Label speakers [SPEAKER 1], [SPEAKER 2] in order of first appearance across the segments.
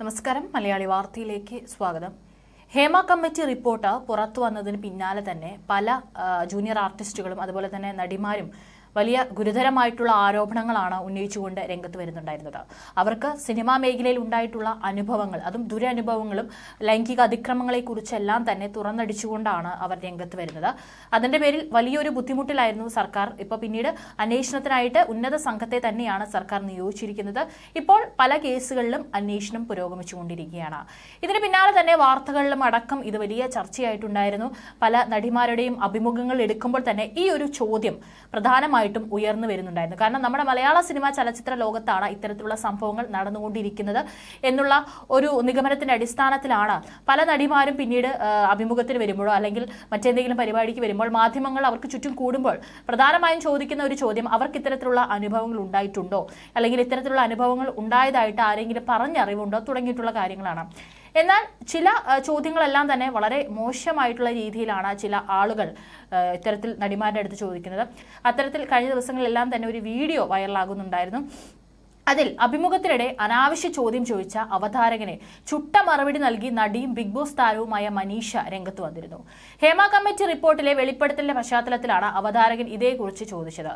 [SPEAKER 1] നമസ്കാരം. മലയാളി വാർത്തയിലേക്ക് സ്വാഗതം. ഹേമ കമ്മിറ്റി റിപ്പോർട്ട് പുറത്തു വന്നതിന് പിന്നാലെ തന്നെ പല ജൂനിയർ ആർട്ടിസ്റ്റുകളും അതുപോലെ തന്നെ നടിമാരും വലിയ ഗുരുതരമായിട്ടുള്ള ആരോപണങ്ങളാണ് ഉന്നയിച്ചുകൊണ്ട് രംഗത്ത് വരുന്നുണ്ടായിരുന്നത്. അവർക്ക് സിനിമാ മേഖലയിൽ ഉണ്ടായിട്ടുള്ള അനുഭവങ്ങൾ അതും ദുരനുഭവങ്ങളും ലൈംഗിക അതിക്രമങ്ങളെക്കുറിച്ചെല്ലാം തന്നെ തുറന്നടിച്ചുകൊണ്ടാണ് അവർ രംഗത്ത് വരുന്നത്. അതിന്റെ പേരിൽ വലിയൊരു ബുദ്ധിമുട്ടിലായിരുന്നു സർക്കാർ. ഇപ്പോൾ പിന്നീട് അന്വേഷണത്തിനായിട്ട് ഉന്നത സംഘത്തെ തന്നെയാണ് സർക്കാർ നിയോഗിച്ചിരിക്കുന്നത്. ഇപ്പോൾ പല കേസുകളിലും അന്വേഷണം പുരോഗമിച്ചുകൊണ്ടിരിക്കുകയാണ്. ഇതിന് പിന്നാലെ തന്നെ വാർത്തകളിലും അടക്കം ഇത് വലിയ ചർച്ചയായിട്ടുണ്ടായിരുന്നു. പല നടിമാരുടെയും അഭിമുഖങ്ങൾ എടുക്കുമ്പോൾ തന്നെ ഈ ഒരു ചോദ്യം പ്രധാനമായിട്ടും ഉയർന്നു വരുന്നുണ്ടായിരുന്നു. കാരണം നമ്മുടെ മലയാള സിനിമ ചലച്ചിത്ര ലോകത്താണ് ഇത്തരത്തിലുള്ള സംഭവങ്ങൾ നടന്നുകൊണ്ടിരിക്കുന്നത് എന്നുള്ള ഒരു നിഗമനത്തിന്റെ അടിസ്ഥാനത്തിലാണ് പല നടിമാരും പിന്നീട് അഭിമുഖത്തിന് വരുമ്പോഴോ അല്ലെങ്കിൽ മറ്റെന്തെങ്കിലും പരിപാടിക്ക് വരുമ്പോൾ മാധ്യമങ്ങൾ അവർക്ക് ചുറ്റും കൂടുമ്പോൾ പ്രധാനമായും ചോദിക്കുന്ന ഒരു ചോദ്യം അവർക്ക് ഇത്തരത്തിലുള്ള അനുഭവങ്ങൾ ഉണ്ടായിട്ടുണ്ടോ? അല്ലെങ്കിൽ ഇത്തരത്തിലുള്ള അനുഭവങ്ങൾ ഉണ്ടായതായിട്ട് ആരെങ്കിലും പറഞ്ഞറിവുണ്ടോ? തുടങ്ങിയിട്ടുള്ള കാര്യങ്ങളാണ്. എന്നാൽ ചില ചോദ്യങ്ങളെല്ലാം തന്നെ വളരെ മോശമായിട്ടുള്ള രീതിയിലാണ് ചില ആളുകൾ ഇത്തരത്തിൽ നടിമാരുടെ അടുത്ത് ചോദിക്കുന്നത്. അത്തരത്തിൽ കഴിഞ്ഞ ദിവസങ്ങളിലെല്ലാം തന്നെ ഒരു വീഡിയോ വൈറലാകുന്നുണ്ടായിരുന്നു. അതിൽ അഭിമുഖത്തിനിടെ അനാവശ്യ ചോദ്യം ചോദിച്ച അവതാരകനെ ചുട്ട മറുപടി നൽകി നടിയും ബിഗ് ബോസ് താരവുമായ മനീഷ രംഗത്ത് വന്നിരുന്നു. ഹേമ കമ്മിറ്റി റിപ്പോർട്ടിലെ വെളിപ്പെടുത്തലിന്റെ പശ്ചാത്തലത്തിലാണ് അവതാരകൻ ഇതേക്കുറിച്ച് ചോദിച്ചത്.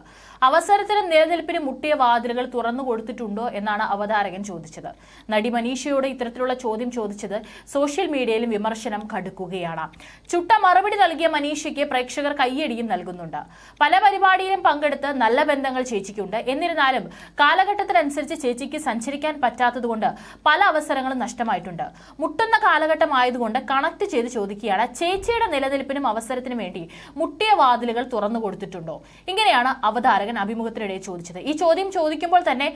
[SPEAKER 1] അവസരത്തിനും നിലനിൽപ്പിനും മുട്ടിയ വാതിലുകൾ തുറന്നു കൊടുത്തിട്ടുണ്ടോ എന്നാണ് അവതാരകൻ ചോദിച്ചത്. നടി മനീഷയോട് ഇത്തരത്തിലുള്ള ചോദ്യം ചോദിച്ചത് സോഷ്യൽ മീഡിയയിലും വിമർശനം കടുക്കുകയാണ്. ചുട്ട മറുപടി നൽകിയ മനീഷയ്ക്ക് പ്രേക്ഷകർ കയ്യടിയും നൽകുന്നുണ്ട്. പല പരിപാടിയിലും പങ്കെടുത്ത് നല്ല ബന്ധങ്ങൾ ചേച്ചിക്കുണ്ട്. എന്നിരുന്നാലും കാലഘട്ടത്തിനനുസരിച്ച് ചേച്ചിക്ക് സഞ്ചരിക്കാൻ പറ്റാത്തതുകൊണ്ട് പല അവസരങ്ങളും നഷ്ടമായിട്ടുണ്ട്. മുട്ടുന്ന കാലഘട്ടം ആയതുകൊണ്ട് കണക്ട് ചെയ്ത് ചോദിക്കുകയാണ്. ചേച്ചിയുടെ നിലനിൽപ്പിനും അവസരത്തിനും വേണ്ടി മുട്ടിയ വാതിലുകൾ തുറന്നു കൊടുത്തിട്ടുണ്ടോ? ഇങ്ങനെയാണ് അവതാരകൻ അഭിമുഖത്തിനിടെ ചോദിച്ചത്. ഈ ചോദ്യം ചോദിക്കുമ്പോൾ തന്നെ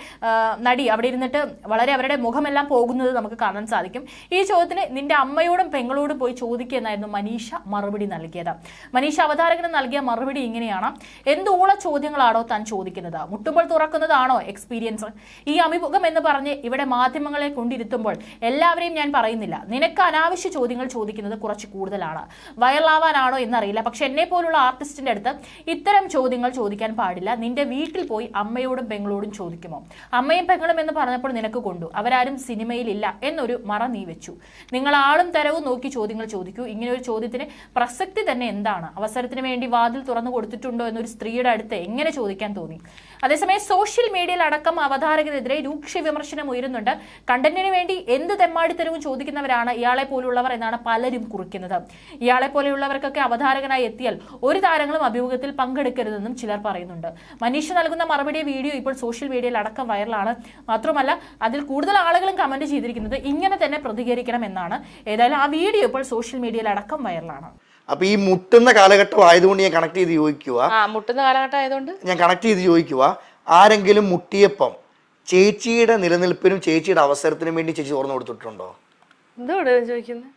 [SPEAKER 1] നടി അവിടെ ഇരുന്നിട്ട് വളരെ അവരുടെ മുഖമെല്ലാം പോകുന്നത് നമുക്ക് കാണാൻ സാധിക്കും. ഈ ചോദ്യത്തിന് നിന്റെ അമ്മയോടും പെങ്ങളോടും പോയി ചോദിക്കുക എന്നായിരുന്നു മനീഷ മറുപടി നൽകിയത്. മനീഷ അവതാരകന് നൽകിയ മറുപടി ഇങ്ങനെയാണ്. എന്തൂള ചോദ്യങ്ങളാണോ താൻ ചോദിക്കുന്നത്? മുട്ടുമ്പോൾ തുറക്കുന്നതാണോ എക്സ്പീരിയൻസ് ഈ അഭിമുഖം എന്ന് പറഞ്ഞ് ഇവിടെ മാധ്യമങ്ങളെ കൊണ്ടിരുത്തുമ്പോൾ എല്ലാവരെയും ഞാൻ പറയുന്നില്ല. നിനക്ക് അനാവശ്യ ചോദ്യങ്ങൾ ചോദിക്കുന്നത് കുറച്ച് കൂടുതലാണ്. വൈറലാവാനാണോ എന്നറിയില്ല. പക്ഷെ എന്നെ പോലുള്ള ആർട്ടിസ്റ്റിന്റെ അടുത്ത് ഇത്തരം ചോദ്യങ്ങൾ ചോദിക്കാൻ പാടില്ല. നിന്റെ വീട്ടിൽ പോയി അമ്മയോടും പെങ്ങളോടും ചോദിക്കുമോ? അമ്മയും പെങ്ങളും എന്ന് പറഞ്ഞപ്പോൾ നിനക്ക് കൊണ്ടു. അവരാരും സിനിമയിലില്ല എന്നൊരു മറ നീ വെച്ചു. നിങ്ങൾ ആളും തരവും നോക്കി ചോദ്യങ്ങൾ ചോദിക്കൂ. ഇങ്ങനെ ഒരു ചോദ്യത്തിന് പ്രസക്തി തന്നെ എന്താണ്? അവസരത്തിന് വേണ്ടി വാതിൽ തുറന്നു കൊടുത്തിട്ടുണ്ടോ എന്നൊരു സ്ത്രീയുടെ അടുത്ത് എങ്ങനെ ചോദിക്കാൻ തോന്നി? അതേസമയം സോഷ്യൽ മീഡിയയിൽ അടക്കം അവതാരകനെതിരെ രൂക്ഷ വിമർശനം ഉയരുന്നുണ്ട്. കണ്ടന്റിന് വേണ്ടി എന്ത് തെമ്മാടിത്തരവും ചോദിക്കുന്നവരാണ് ഇയാളെ പോലുള്ളവർ എന്നാണ് പലരും കുറിക്കുന്നത്. ഇയാളെ പോലെയുള്ളവർക്കൊക്കെ അവതാരകനായി എത്തിയാൽ ഒരു താരങ്ങളും അഭിമുഖത്തിൽ പങ്കെടുക്കരുതെന്നും ചിലർ പറയുന്നുണ്ട്. മനീഷ് നൽകുന്ന മറുപടി വീഡിയോ ഇപ്പോൾ സോഷ്യൽ മീഡിയയിൽ അടക്കം വൈറലാണ്. മാത്രമല്ല അതിൽ കൂടുതൽ ആളുകളും കമന്റ് ചെയ്തിരിക്കുന്നത് ഇങ്ങനെ തന്നെ പ്രതികരിക്കണം എന്നാണ് ഏതായാലും ആ വീഡിയോ ഇപ്പോൾ സോഷ്യൽ മീഡിയയിൽ അടക്കം വൈറലാണ്.
[SPEAKER 2] അപ്പൊ ഈ മുട്ടുന്ന കാലഘട്ടം ആയതുകൊണ്ട് ഞാൻ കണക്ട് ചെയ്ത് ചോദിക്കുക
[SPEAKER 3] ആ മുട്ടുന്ന കാലഘട്ടം ആയതുകൊണ്ട്?
[SPEAKER 2] ഞാൻ കണക്ട് ചെയ്ത് ചോദിക്കുക ആരെങ്കിലും മുട്ടിയപ്പം ചേച്ചിയുടെ നിലനിൽപ്പിനും ചേച്ചിയുടെ അവസരത്തിനും വേണ്ടി ചേച്ചി തുറന്നു കൊടുത്തിട്ടുണ്ടോ?
[SPEAKER 3] എന്തോട് ചോദിക്കുന്നത്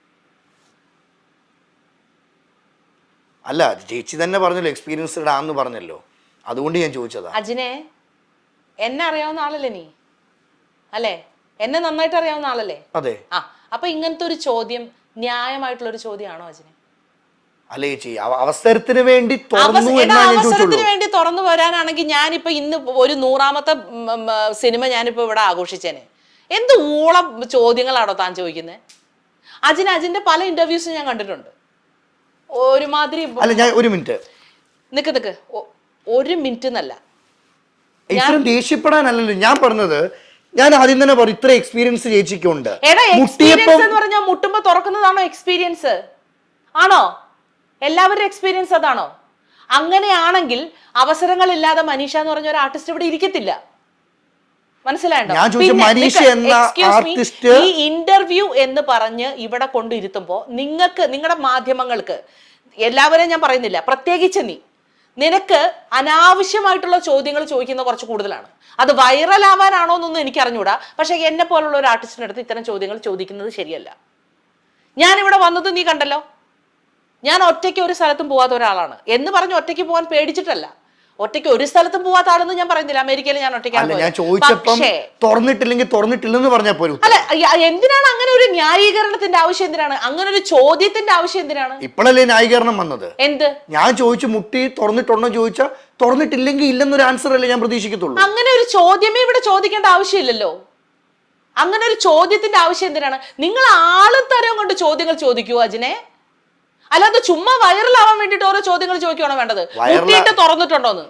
[SPEAKER 2] അല്ല ചേച്ചി തന്നെ പറഞ്ഞല്ലോ എക്സ്പീരിയൻസ്ഡ് ഇടാന്ന് പറഞ്ഞല്ലോ. അതുകൊണ്ട് ഞാൻ ചോദിച്ചതാ.
[SPEAKER 3] അജിനെ എന്നെ അറിയാവുന്ന ആളല്ലേ നീ? അല്ലേ? എന്നെ നന്നായിട്ട് അറിയാവുന്ന ആളല്ലേ?
[SPEAKER 2] അതെ.
[SPEAKER 3] ആ അപ്പൊ ഇങ്ങനത്തെ ഒരു ചോദ്യം ന്യായമായിട്ടുള്ള ഒരു ചോദ്യമാണോ അജിനെ?
[SPEAKER 2] അല്ല ചെയ്യാം. അവസരത്തിന് വേണ്ടി തുറന്നു
[SPEAKER 3] അവസരത്തിന് വേണ്ടി തുറന്നു വരാനാണെങ്കിൽ ഞാനിപ്പോ ഇന്ന് ഒരു നൂറാമത്തെ സിനിമ ഞാനിപ്പോ ഇവിടെ ആഘോഷിച്ചേനെ. എന്ത് ഊളം ചോദ്യങ്ങളാണോ താൻ ചോദിക്കുന്നത് അജിന് അജിന്റെ പല ഇന്റർവ്യൂസും ഞാൻ കണ്ടിട്ടുണ്ട്. ഒരുമാതിരി
[SPEAKER 2] അല്ല ഞാൻ ഒരു മിനിറ്റ്.
[SPEAKER 3] നിക്ക് നിക്ക്. ഒരു മിനിറ്റ് എന്നല്ല
[SPEAKER 2] ഇത്രയും ദേഷ്യപ്പെടാനല്ലല്ലോ. ഞാൻ പറഞ്ഞത് ഞാൻ ആദ്യം തന്നെ പറഞ്ഞു ഇത്ര എക്സ്പീരിയൻസ് ചേച്ചിക്കുണ്ട്
[SPEAKER 3] എടാ എക്സ്പീരിയൻസ് എന്ന് പറഞ്ഞാൽ മുട്ടുമ്പോ തുറക്കുന്നതാണോ എക്സ്പീരിയൻസ് ആണോ? എല്ലാവരുടെ എക്സ്പീരിയൻസ് അതാണോ? അങ്ങനെയാണെങ്കിൽ അവസരങ്ങൾ ഇല്ലാതെ മനീഷ എന്ന് പറഞ്ഞ ഒരു ആർട്ടിസ്റ്റ് ഇവിടെ ഇരിക്കത്തില്ല. മനസ്സിലായോ? ഈ ഇന്റർവ്യൂ എന്ന് പറഞ്ഞ് ഇവിടെ കൊണ്ടിരുത്തുമ്പോ നിങ്ങൾക്ക് നിങ്ങളുടെ മാധ്യമങ്ങൾക്ക് എല്ലാവരെയും ഞാൻ പറയുന്നില്ല പ്രത്യേകിച്ച് നീ നിനക്ക് അനാവശ്യമായിട്ടുള്ള ചോദ്യങ്ങൾ ചോദിക്കുന്ന കുറച്ച് കൂടുതലാണ്. അത് വൈറൽ ആവാനാണോ എന്നൊന്നും എനിക്ക് അറിഞ്ഞൂടാ. പക്ഷെ എന്നെ പോലുള്ള ഒരു ആർട്ടിസ്റ്റിന്റെ അടുത്ത് ഇത്തരം ചോദ്യങ്ങൾ ചോദിക്കുന്നത് ശരിയല്ല. ഞാൻ ഇവിടെ വന്നത് നീ കണ്ടല്ലോ. ഞാൻ ഒറ്റയ്ക്ക് ഒരു സ്ഥലത്തും പോവാത്ത ഒരാളാണ്. എന്ന് പറഞ്ഞ് ഒറ്റയ്ക്ക് പോകാൻ പേടിച്ചിട്ടല്ല. ഒറ്റയ്ക്ക് ഒരു സ്ഥലത്തും പോവാത്ത ആളെന്ന് ഞാൻ പറയുന്നില്ല. അമേരിക്കയിൽ ഞാൻ ഒറ്റയ്ക്കാണ്
[SPEAKER 2] അല്ല
[SPEAKER 3] എന്തിനാണ് അങ്ങനെ ഒരു ന്യായീകരണത്തിന്റെ ആവശ്യം എന്തിനാണ്? അങ്ങനെ ഒരു ചോദ്യത്തിന്റെ ആവശ്യം എന്തിനാണ്?
[SPEAKER 2] ഇപ്പോഴല്ലേ ന്യായീകരണം വന്നത്?
[SPEAKER 3] എന്ത്?
[SPEAKER 2] ഞാൻ ചോദിച്ചു മുട്ടി തുറന്നിട്ടുണ്ടോ ചോദിച്ച തുറന്നിട്ടില്ലെങ്കിൽ ഇല്ലെന്നൊരു ആൻസർ അല്ലേ ഞാൻ പ്രതീക്ഷിക്കത്തുള്ളൂ.
[SPEAKER 3] അങ്ങനെ ഒരു ചോദ്യമേ ഇവിടെ ചോദിക്കേണ്ട ആവശ്യമില്ലല്ലോ. അങ്ങനെ ഒരു ചോദ്യത്തിന്റെ ആവശ്യം എന്തിനാണ്? നിങ്ങൾ ആളും തരം കൊണ്ട് ചോദ്യങ്ങൾ ചോദിക്കൂ അജിനെ? അല്ലാതെ ചുമ്മാ വൈറലാവാൻ വേണ്ടിട്ട് ഓരോ ചോദ്യങ്ങൾ ചോദിക്കുകയാണോ വേണ്ടത്?
[SPEAKER 2] കുട്ടിയിട്ട്
[SPEAKER 3] മുട്ടിയിട്ട് തുറന്നിട്ടുണ്ടോന്ന്?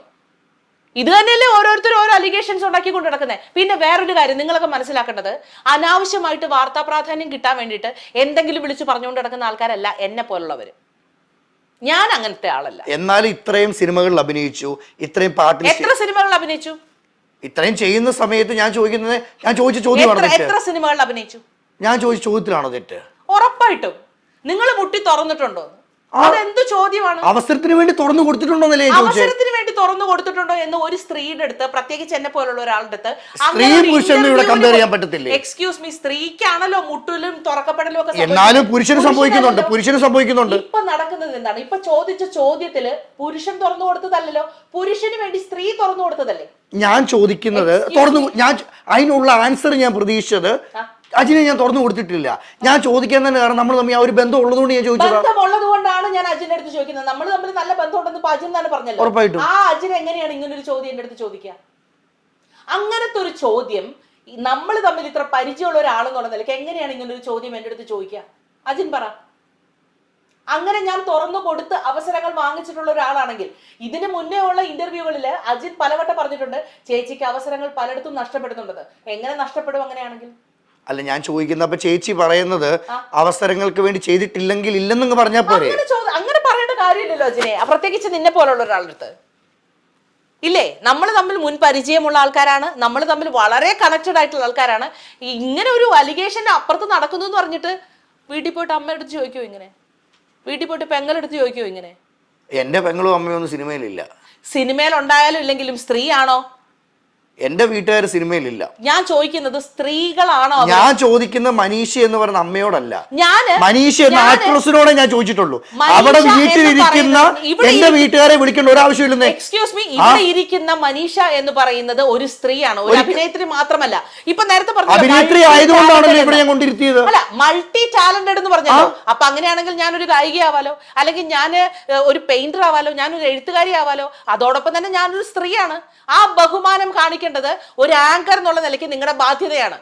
[SPEAKER 3] ഇത് തന്നെയല്ലേ ഓരോരുത്തരും ഓരോ അലിഗേഷൻസ് ഉണ്ടാക്കിക്കൊണ്ട് നടക്കുന്നത് പിന്നെ വേറൊരു കാര്യം നിങ്ങളൊക്കെ മനസ്സിലാക്കേണ്ടത് അനാവശ്യമായിട്ട് വാർത്താ പ്രാധാന്യം കിട്ടാൻ വേണ്ടിയിട്ട് എന്തെങ്കിലും വിളിച്ചു പറഞ്ഞുകൊണ്ട് നടക്കുന്ന ആൾക്കാരല്ല എന്നെ പോലുള്ളവര്. ഞാൻ അങ്ങനത്തെ ആളല്ല.
[SPEAKER 2] എന്നാലും ഇത്രയും സിനിമകളിൽ അഭിനയിച്ചു ഇത്രയും പാട്ട്
[SPEAKER 3] എത്ര സിനിമകളിൽ അഭിനയിച്ചു?
[SPEAKER 2] ഇത്രയും ചെയ്യുന്ന സമയത്ത് ഞാൻ ചോദിക്കുന്നത് ഞാൻ ചോദിച്ച ചോദ്യമാണ്
[SPEAKER 3] എത്ര സിനിമകളിൽ അഭിനയിച്ചു?
[SPEAKER 2] ഞാൻ ചോദിച്ച ചോദ്യത്തിലാണോ തെറ്റ്?
[SPEAKER 3] ഉറപ്പായിട്ടും. നിങ്ങൾ മുട്ടി തുറന്നിട്ടുണ്ടോ? അതെന്ത് ചോദ്യമാണ്?
[SPEAKER 2] അവസരത്തിന് വേണ്ടി തുറന്നു കൊടുത്തിട്ടുണ്ടോന്നല്ലേ ചോദിച്ചത്
[SPEAKER 3] അവസരത്തിന് വേണ്ടി തുറന്നു കൊടുത്തിട്ടുണ്ടോ എന്ന് ഒരു സ്ത്രീയുടെ അടുത്ത് പ്രത്യേകിച്ച് എന്നെ പോലുള്ള ഒരാളുടെ അടുത്ത്
[SPEAKER 2] സ്ത്രീ?
[SPEAKER 3] എക്സ്ക്യൂസ് മീ സ്ത്രീക്കാണല്ലോ മുട്ടിലും തുറക്കപ്പെടലും ഒക്കെ
[SPEAKER 2] എന്നാലും. പുരുഷന് സംഭവിക്കുന്നുണ്ട്. പുരുഷന് സംഭവിക്കുന്നുണ്ട്.
[SPEAKER 3] ഇപ്പൊ നടക്കുന്നത് എന്താണ്? ഇപ്പൊ ചോദിച്ച ചോദ്യത്തിൽ പുരുഷൻ തുറന്നു കൊടുത്തതല്ലോ പുരുഷന് വേണ്ടി സ്ത്രീ തുറന്നു കൊടുത്തതല്ലേ?
[SPEAKER 2] ഞാൻ ചോദിക്കുന്നത് തുറന്നു ഞാൻ അതിനുള്ള ആൻസർ ഞാൻ പ്രതീക്ഷിച്ചത് അജിനെ ഞാൻ തുറന്നു കൊടുത്തിട്ടില്ല. ഞാൻ ചോദിക്കാൻ തന്നെ കാരണം നമ്മൾ തമ്മിൽ ആ ഒരു ബന്ധം ഉള്ളതുകൊണ്ട് ഞാൻ ചോദിച്ചത്.
[SPEAKER 3] ബന്ധമുള്ളത് കൊണ്ടാണ് ഞാൻ അജിന്റെ അടുത്ത് ചോദിക്കുന്നത്. നമ്മൾ തമ്മിൽ നല്ല ബന്ധമുണ്ടെന്ന് ഇപ്പൊ അജിൻ തന്നെ പറഞ്ഞല്ലോ.
[SPEAKER 2] ഉറപ്പായിട്ടും.
[SPEAKER 3] ആ അജിൻ എങ്ങനെയാണ് ഇങ്ങനെ ഒരു ചോദ്യം എന്റെ അടുത്ത് ചോദിക്കുക? അങ്ങനത്തെ ഒരു ചോദ്യം നമ്മൾ തമ്മിൽ ഇത്ര പരിചയമുള്ള ഒരാളെന്നുള്ള നിലയ്ക്ക് എങ്ങനെയാണ് ഇങ്ങനെ ഒരു ചോദ്യം എന്റെ അടുത്ത് ചോദിക്കുക? അജിൻ പറ. അങ്ങനെ ഞാൻ തുറന്നു കൊടുത്ത് അവസരങ്ങൾ വാങ്ങിച്ചിട്ടുള്ള ഒരാളാണെങ്കിൽ ഇതിന് മുന്നേ ഉള്ള ഇന്റർവ്യൂകളിൽ അജിത് പലവട്ടം പറഞ്ഞിട്ടുണ്ട് ചേച്ചിക്ക് അവസരങ്ങൾ പലയിടത്തും നഷ്ടപ്പെടുന്നുണ്ടെന്ന്. എങ്ങനെ നഷ്ടപ്പെടും അങ്ങനെയാണെങ്കിൽ?
[SPEAKER 2] അല്ല ഞാൻ ചോദിക്കുന്ന അപ്പൊ ചേച്ചി പറയുന്നത് അവസരങ്ങൾക്ക് വേണ്ടി ചെയ്തിട്ടില്ലെങ്കിൽ ഇല്ലെന്നു പറഞ്ഞാൽ പോരെ?
[SPEAKER 3] അങ്ങനെ ചോദ- അങ്ങനെ പറയേണ്ട കാര്യമില്ലല്ലോ അജിനെ. ആ, പ്രത്യേകിച്ച് നിന്നെ പോലുള്ള ഒരാളുടെ അടുത്ത്. ഇല്ലേ? നമ്മൾ തമ്മിൽ മുൻ പരിചയമുള്ള ആൾക്കാരാണ്. നമ്മൾ തമ്മിൽ വളരെ കണക്റ്റഡ് ആയിട്ടുള്ള ആൾക്കാരാണ്. ഈ ഇങ്ങനെ ഒരു അലിഗേഷന്റെ അപ്പുറത്ത് നടക്കുന്നു എന്ന് പറഞ്ഞിട്ട് വീട്ടിൽ പോയിട്ട് അമ്മയുടെ അടുത്ത് ചോദിക്കുമോ ഇങ്ങനെ? വീട്ടിൽ പോയിട്ട് പെങ്ങളെടുത്ത് ചോദിക്കുമോ ഇങ്ങനെ?
[SPEAKER 2] എന്റെ പെങ്ങളും അമ്മയും ഒന്നും സിനിമയിലില്ല.
[SPEAKER 3] സിനിമയിൽ ഉണ്ടായാലും ഇല്ലെങ്കിലും സ്ത്രീയാണോ?
[SPEAKER 2] എന്റെ വീട്ടുകാർ സിനിമയിലില്ല.
[SPEAKER 3] ഞാൻ ചോദിക്കുന്നത് സ്ത്രീകളാണോ
[SPEAKER 2] ഞാൻ ചോദിക്കുന്നത് മനീഷ എന്ന് പറയുന്ന അമ്മയോടല്ല.
[SPEAKER 3] ഞാൻ
[SPEAKER 2] മനീഷ എന്ന ആക്ട്രസിനോടെ ഞാൻ ചോദിച്ചിട്ടുള്ളൂ. അവിടെ വീട്ടിലിരിക്കുന്ന എന്റെ വീട്ടുകാരെ വിളിക്കേണ്ട ഒരാവശ്യമില്ലെന്നേ
[SPEAKER 3] എക്സ്ക്യൂസ് മീ ഇവിടെ ഇരിക്കുന്ന മനീഷ എന്ന് പറയുന്നത് ഒരു സ്ത്രീയാണ് ഒരു അഭിനേത്രി മാത്രമല്ല. ഇപ്പൊ നേരത്തെ പറഞ്ഞു
[SPEAKER 2] അഭിനേത്രി ആയതുകൊണ്ടാണല്ലോ ഇവിടെ ഞാൻ കൊണ്ടിരുത്തിയത്.
[SPEAKER 3] അല്ല മൾട്ടി ടാലന്റഡ് എന്ന് പറഞ്ഞല്ലോ. അപ്പൊ അങ്ങനെയാണെങ്കിൽ ഞാൻ ഒരു ഗായിക ആവാലോ അല്ലെങ്കിൽ ഞാൻ ഒരു പെയിന്റർ ആവാലോ? ഞാൻ ഒരു എഴുത്തുകാരി ആവാലോ അതോടൊപ്പം തന്നെ ഞാനൊരു സ്ത്രീയാണ്. ആ ബഹുമാനം കാണിക്കേണ്ടത് ഒരു ആങ്കർ എന്നുള്ള നിലയ്ക്ക് നിങ്ങളുടെ ബാധ്യതയാണ്.